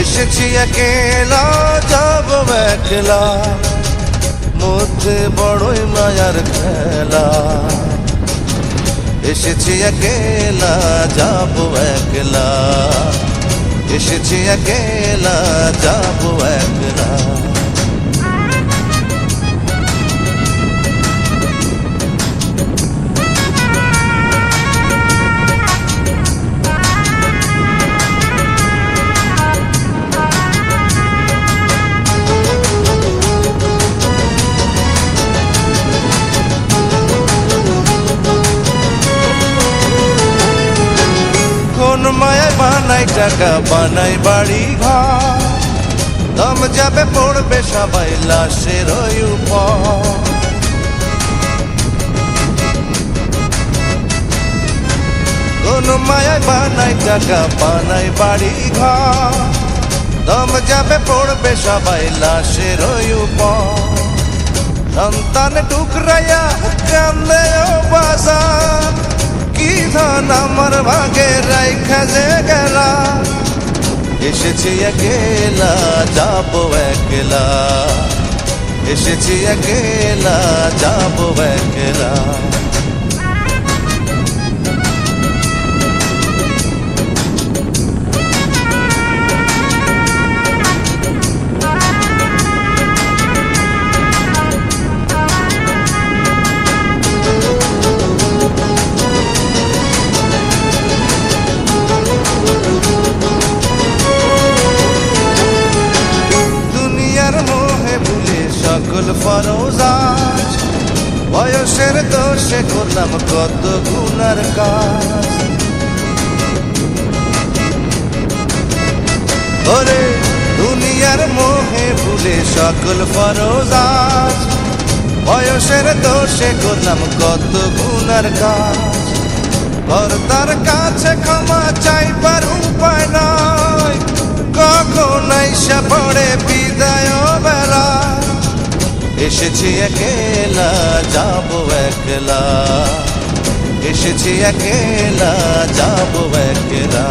এসেছি একেলা, যাব একলা। মধ্যে বড়ই মায়ার খেলা। এসেছি একেলা, যাব একলা। এসেছি একেলা, যাব একলা। মায়ায় বানাই টাকা, বানাই বাড়ি ঘর দম যাবে পড়বে সবাই লাশের ওই উপর। কোন মায়ায় বানাই টাকা, বানাই বাড়ি ঘর দম যাবে পড়বে সবাই লাশের ওই উপর। সন্তান টুকরাইয়া কান্দে ও বাজার। ধন আমার ভাগে রাইখা যে গেলা এসেছি একেলা যাব একলা। এসেছি একেলা যাব একলা। সকল ফরজাজ বয়সের দোষে করলাম কত গুনার কাজ। ওরে, দুনিয়ার মোহে ভুলে সকল ফরজাজ বয়সের দোষে করলাম কত গুনার কাজ। কর্তার কাছে ক্ষমা চাইবার এসেছি একেলা যাব একলা। এসেছি একেলা যাব একলা।